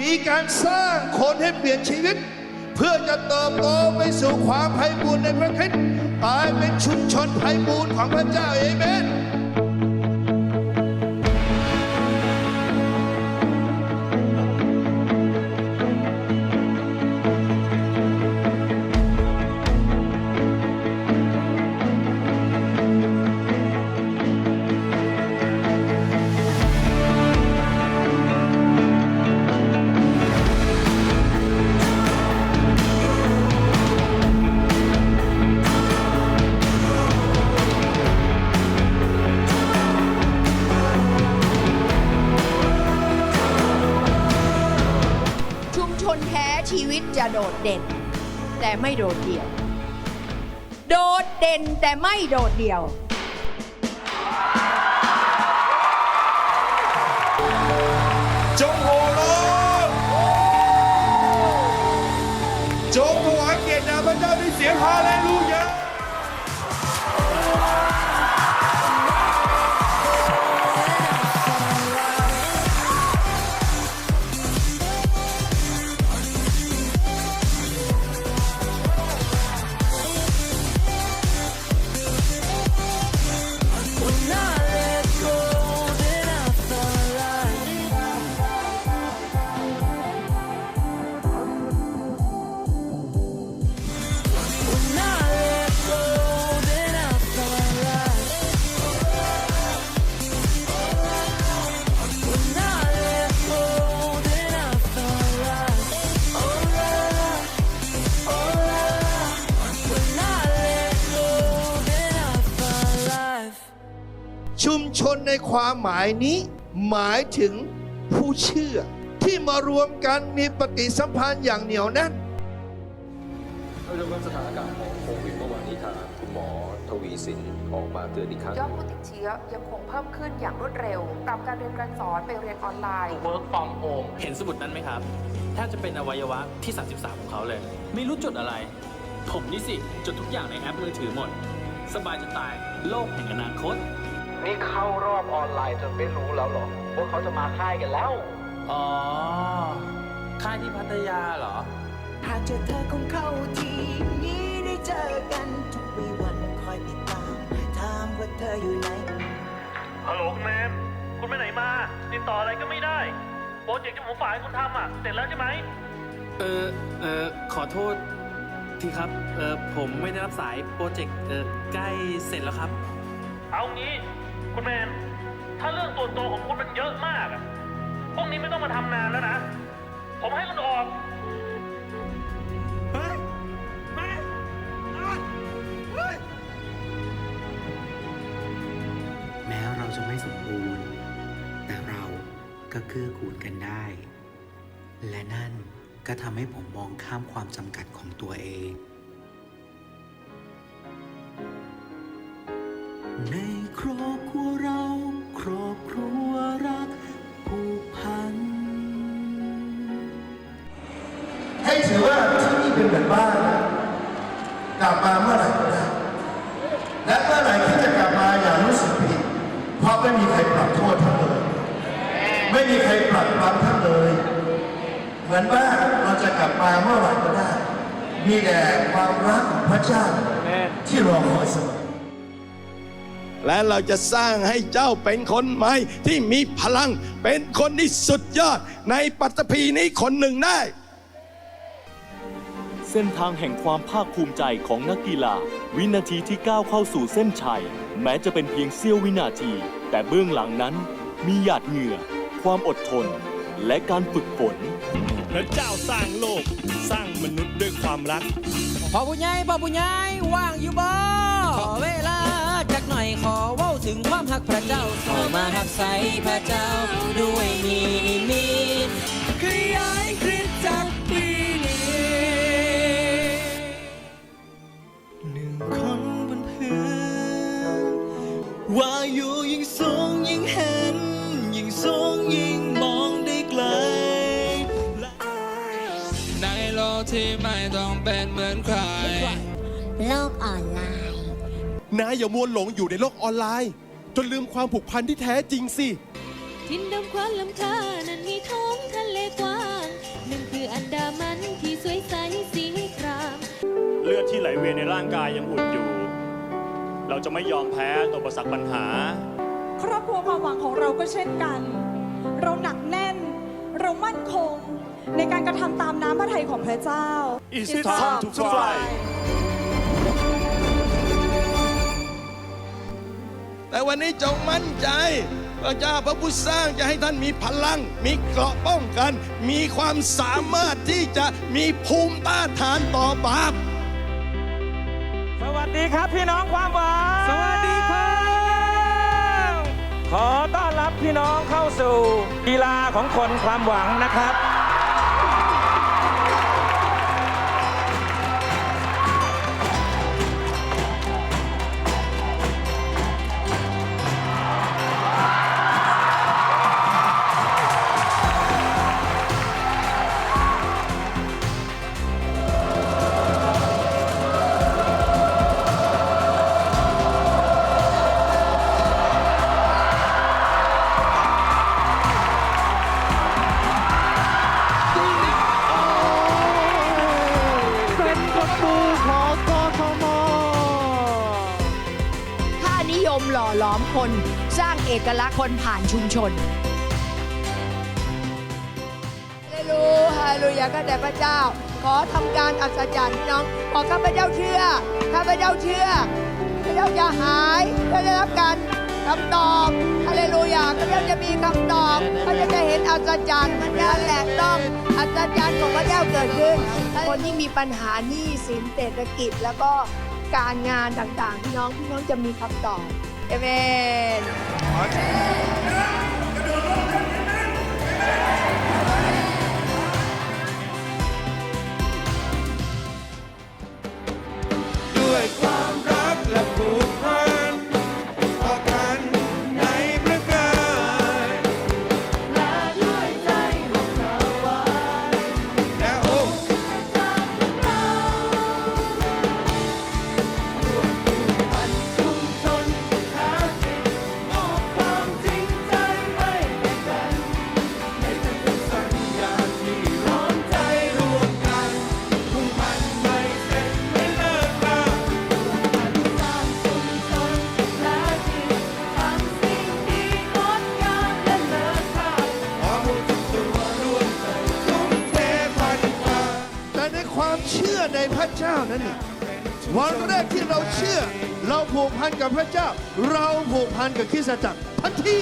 มีการสร้างคนให้เปลี่ยนชีวิต เพื่อจะเติบโตไปสู่ความไพ่บูรณ์ในพระคริสต์กลายเป็นชุมชนไพ่บูรณ์ของพระเจ้าเอเมน โดดเด่น แต่ไม่โดดเดี่ยว โดดเด่นแต่ไม่โดดเดี่ยว จงโห นในความหมายนี้ หมายถึงผู้เชื่อ ที่มารวมกันมีปฏิสัมพันธ์อย่างเหนียวแน่นท่านผู้ชมครับสถานการณ์ของโควิดเมื่อวานนี้ทางคุณหมอทวีสินออกมาเตือนอีกครั้งยอดผู้ติดเชื้อยังคงเพิ่มขึ้นอย่างรวดเร็วปรับการเรียนการสอนไปเรียนออนไลน์ work from home เห็นสมุดนั้นไหมครับแทบจะเป็นอวัยวะที่ 33 ของเขาเลย ไม่รู้จดอะไร ผมนี่สิ จดทุกอย่างในแอปมือถือหมด สบายจะตาย โลกแห่งอนาคต นี่เข้ารอบออนไลน์จนไม่รู้แล้วเหรอว่าเขาจะมาค่ายกันแล้ว อ๋อ ค่ายที่พัทยาเหรอ หากเจอเธอคงเข้าทีนี้ได้เจอกันทุกวีวันคอยติดตามถามว่าเธออยู่ไหน ฮัลโหลคุณแมนคุณไปไหนมา ติดต่ออะไรก็ไม่ได้ โปรเจกต์ที่ผมฝากให้คุณทำอะ เสร็จแล้วใช่ไหม เออ เออ ขอโทษทีครับ เออผมไม่ได้รับสายโปรเจกต์ เออใกล้เสร็จแล้วครับ เอางี้ คุณแมน ถ้าเรื่องตัวโตวของคุณมันเยอะมากอะพวกนี้ไม่ต้องมาทำนานแล้วนะ ผมให้คุณออกแม้เราจะไม่สมบูรณ์ แต่เราก็เกื้อกูลกันได้ และนั่นก็ทำให้ผมมองข้ามความจำกัดของตัวเอง ในครอบครัวเรา ครอบครัวรักผูกพัน ให้ถือว่าที่นี่เป็นเหมือนบ้าน กลับมาเมื่อไหร่ก็ได้และเมื่อไหร่ที่จะกลับมาอย่ารู้สึกผิด เพราะไม่มีใครปรับโทษท่านเลย ไม่มีใครปรับปรามท่านเลย เหมือนบ้านเราจะกลับมาเมื่อไหร่ก็ได้ มีแต่ความรักของพระเจ้าที่รอคอยเสมอ และเราจะสร้างให้เจ้าเป็นคนใหม่ที่มีพลังเป็นคนที่สุดยอดในปัตตภีนี้คนหนึ่งได้ เส้นทางแห่งความภาคภูมิใจของนักกีฬา วินาทีที่ก้าวเข้าสู่เส้นชัย แม้จะเป็นเพียงเสี้ยววินาที แต่เบื้องหลังนั้น มีหยาดเหงื่อ ความอดทน และการฝึกฝนพระเจ้าสร้างโลก สร้างมนุษย์ด้วยความรักพ่อผู้ใหญ่พ่อผู้ใหญ่ว่างอยู่บ่ขอเวลาจักหน่ อยขอเว้าถึงความหักพระเจ้าเข้ามาหักใสพระเจ้าด้วยมีนิมิตขยายคริสตจักรปีนี้หนึ่งคนบนพื้นว่าอยู่ยิ่งสูงยิ่งเห็น ยิ่งสูงยิ่งมองได้ไกลในโลกที่ไม่ต้องเป็นเหมือนใคร โลกออนไลน์ นายอย่ามัวหลงอยู่ในโลกออนไลน์ จนลืมความผูกพันที่แท้จริงสิ ทินดำควันลำคานั้นมีท้องทะเลกว้างหนึ่งคืออันดามันที่สวยใสสีคราม เลือดที่ไหลเวียนในร่างกายยังอุ่นอยู่ เราจะไม่ยอมแพ้ต่ออุปสรรคปัญหา ครอบครัวความหวังของเราก็เช่นกัน เราหนักแน่น เรามั่นคง ในการกระทำตามน้ำพระทัยของพระเจ้า It's time to fly แต่วันนี้จงมั่นใจพระเจ้าพระผู้สร้างจะให้ท่านมีพลัง มีเกราะป้องกัน มีความสามารถที่จะมีภูมิต้านทานต่อบาปสวัสดีครับพี่น้องความหวังสวัสดีครับ ขอต้อนรับพี่น้องเข้าสู่กีฬาของคนความหวังนะครับ หล่อหลอมคน สร้างเอกลักษณ์คนผ่านชุมชนฮาเลลูยาฮาเลลูยาข้าแต่พระเจ้า ขอทำการอัศจรรย์พี่น้องขอข้าพเจ้าเชื่อข้าพเจ้าเชื่อข้าพเจ้าจะหายจะได้รับการคำตอบฮาเลลูยาข้าพเจ้าจะมีคำตอบข้าพเจ้าจะเห็นอัศจรรย์นั่นแหละต้องอัศจรรย์ของพระเจ้าเกิดขึ้น คนที่มีปัญหาหนี้สินเศรษฐกิจแล้วก็การงานต่างๆ พี่น้องพี่น้องจะมีคำตอบ เอเเชื่อในพระเจ้านั้นนี่วันแรกที่เราเชื่อ เราผูกพันกับพระเจ้า เราผูกพันกับคริสตจักรทันที